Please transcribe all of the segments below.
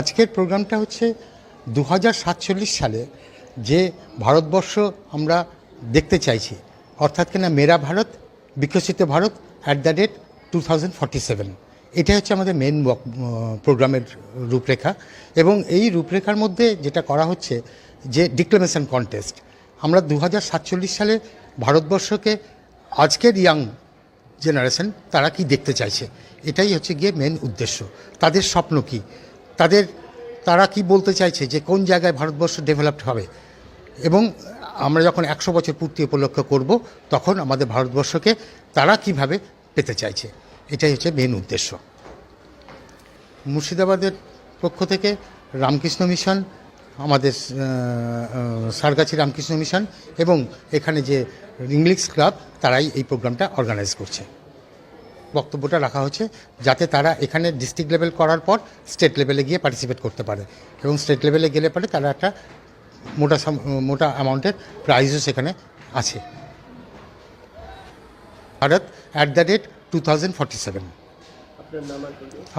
আজকের প্রোগ্রামটা হচ্ছে দু হাজার সাতচল্লিশ সালে যে ভারতবর্ষ আমরা দেখতে চাইছি। অর্থাৎ কিনা মেরা ভারত, বিকশিত Bharat at the date two thousand forty seven এটাই হচ্ছে আমাদের মেন প্রোগ্রামের রূপরেখা। এবং এই রূপরেখার মধ্যে যেটা করা হচ্ছে যে ডিক্লামেশন কন্টেস্ট আমরা দু হাজার সাতচল্লিশ সালে ভারতবর্ষকে আজকের ইয়াং জেনারেশন তারা কি দেখতে চাইছে? এটাই হচ্ছে গিয়ে মেন উদ্দেশ্য। তাদের স্বপ্ন কি? তাদের, তারা কি বলতে চাইছে যে কোন জায়গায় ভারতবর্ষ ডেভেলপড হবে? এবং আমরা যখন একশো বছর পূর্তি উপলক্ষ করব, তখন আমাদের ভারতবর্ষকে তারা কীভাবে পেতে চাইছে? এটাই হচ্ছে মেন উদ্দেশ্য। মুর্শিদাবাদের পক্ষ থেকে রামকৃষ্ণ মিশন, আমাদের সারগাছি রামকৃষ্ণ মিশন এবং এখানে যে ইংলিশ ক্লাব, তারাই এই প্রোগ্রামটা অর্গানাইজ করছে। বক্তব্যটা রাখা হচ্ছে যাতে তারা এখানে ডিস্ট্রিক্ট লেভেল করার পর স্টেট লেভেলে গিয়ে পার্টিসিপেট করতে পারে এবং স্টেট লেভেলে গেলে পরে তারা একটা মোটা মোটা অ্যামাউন্টের প্রাইজও সেখানে আছে। Bharat at the date two thousand forty seven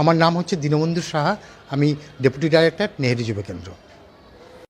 আমার নাম হচ্ছে দীনবন্ধু সাহা আমি ডেপুটি ডাইরেক্টর নেহেরু যুব কেন্দ্র।